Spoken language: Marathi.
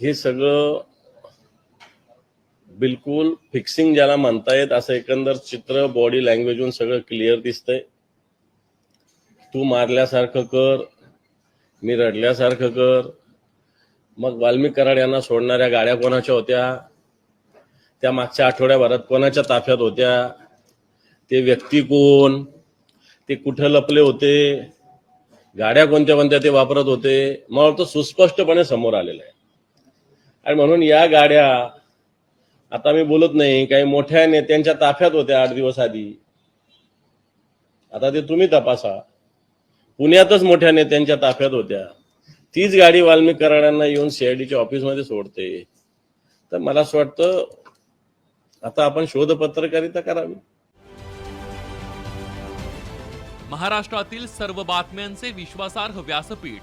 हे सगळं बिलकुल फिक्सिंग ज्याला म्हणता येत असं एकंदर चित्र बॉडी लँग्वेजवरून सगळं क्लिअर दिसतंय. तू मारल्यासारखं कर मी रडल्यासारखं कर. मग वाल्मिक कराड यांना सोडणाऱ्या गाड्या कोणाच्या होत्या? त्या मागच्या आठवड्याभरात कोणाच्या ताफ्यात होत्या? ते व्यक्ती कोण? ते कुठं लपले होते? गाड्या कोणत्या कोणत्या ते वापरत होते? मला वाटतं सुस्पष्टपणे समोर आलेलं आहे. आणि म्हणून या गाड्या आता मी बोलत नाही काही मोठ्या नेत्यांच्या ताफ्यात होत्या आठ दिवस आधी. आता ते तुम्ही तपासा. पुण्यातच मोठ्या नेत्यांच्या ताफ्यात होत्या. तीच गाडी वाल्मिक कराडांना येऊन सीआयडीच्या ऑफिसमध्ये सोडते. तर मला असं वाटतं आता आपण शोध पत्रकारिता करावी. महाराष्ट्रातील सर्व बातम्यांचे विश्वासार्ह व्यासपीठ